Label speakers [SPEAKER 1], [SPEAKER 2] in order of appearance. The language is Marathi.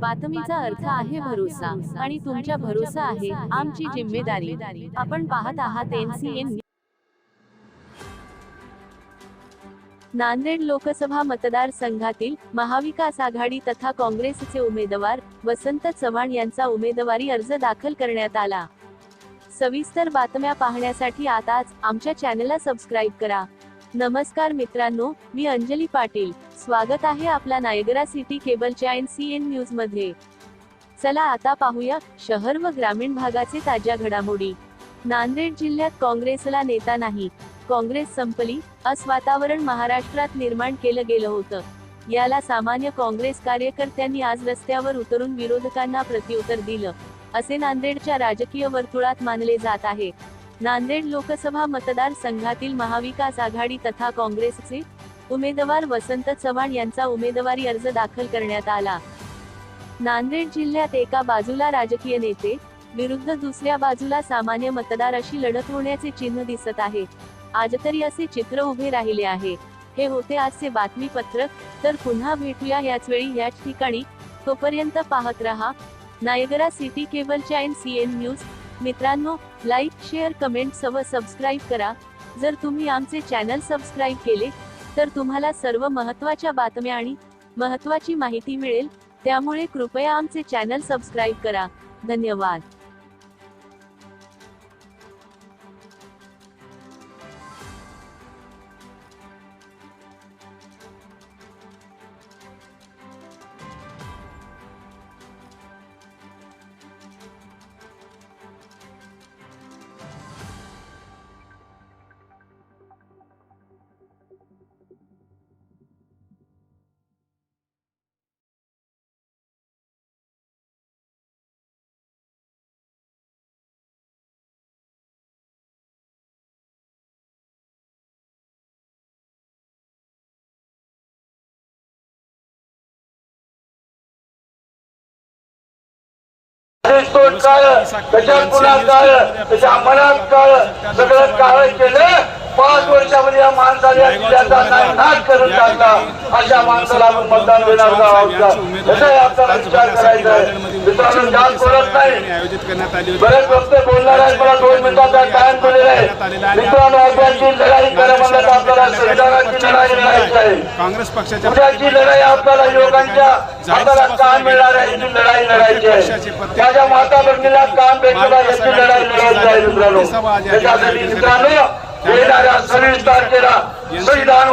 [SPEAKER 1] बातमीचा अर्थ आहे भरोसा आणि तुमच्या भरोसा आहे आमची जिम्मेदारी. आपण पाहत आहात एनसीएन नांदेड लोकसभा मतदारसंघातील महाविकास आघाडी तथा काँग्रेसचे उमेदवार वसंत चव्हाण यांचा उमेदवारी अर्ज दाखल करण्यात आला. सविस्तर बातम्या पाहण्यासाठी आताच आमच्या चॅनलला सबस्क्राईब करा. नमस्कार मित्रांनो मी अंजली पाटील. स्वागत आहे आपला नायगरा सिटी केबलच्या एन सी एन न्यूजमध्ये. चला आता पाहूया शहर व ग्रामीण भागाचे ताज्या घडामोडी. नांदेड जिल्ह्यात काँग्रेसला नेता नाही. काँग्रेस संपली अस वातावरण महाराष्ट्रात निर्माण केलं गेलं होतं. याला सामान्य काँग्रेस कार्यकर्त्यांनी आज रस्त्यावर उतरून विरोधकांना प्रत्युत्तर दिलं. असे नांदेडच्या राजकीय वर्तुळात मानले जात आहे. नांदेड लोकसभा मतदारसंघातील महाविकास आघाडी तथा काँग्रेसचे उमेदवार वसंत चव्हाण यांचा उमेदवारी अर्ज दाखल करण्यात आला. नांदेड जिल्ह्यात एका बाजूला राजकीय नेते विरुद्ध दुसऱ्या बाजूला सामान्य मतदार अशी लढत होण्याचे चिन्ह दिसत आहे. आज तरी असे चित्र उभे राहिले आहे. हे होते आजचे बातमीपत्रक. तर पुन्हा भेटूया याच वेळी याच ठिकाणी. तोपर्यंत पाहत रहा. Niagara city cable channel C N news. मित्रांनो लाईक शेअर कमेंट सव सबस्क्राईब करा. जर तुम्ही आमचे चॅनल सबस्क्राईब केले तर तुम्हाला सर्व महत्त्वाच्या बातम्या आणि महत्त्वाची माहिती मिळेल. त्यामुळे कृपया आमचे चॅनल सबस्क्राईब करा. धन्यवाद.
[SPEAKER 2] तोंड काळ त्याच्या पुन्हा काळ त्याच्या मनात काळ सगळं काळ केलं पाच वर्षामध्ये या माणसाने या जिल्ह्याचा नाश करून टाकला. अशा माणसाला आपण मतदान देणार आहोत का याचाही आपल्याला विचार करायचा आहे. मित्रांनो जास्त बोलत नाही. बरेच वक्ते बोलणार आहेत मला दोन मिनिटाचा टाइम दिलेला आहे. मित्रांनो अभ्यासची लढाई करा म्हणलं तर आपल्याला संविधानाची लढाई लढायची आहे.
[SPEAKER 3] काँग्रेस पक्षाच्या
[SPEAKER 2] उद्याची लढाई आपल्याला युवकांच्या हाताला काम मिळणार आहे लढाई लढायची आहे. माझ्या माता भगिनीला काम पाहिजे याची लढाई लढायची आहे मित्रांनो. त्याच्यासाठी मित्रांनो येणाऱ्या सव्वीस तारखेला संविधान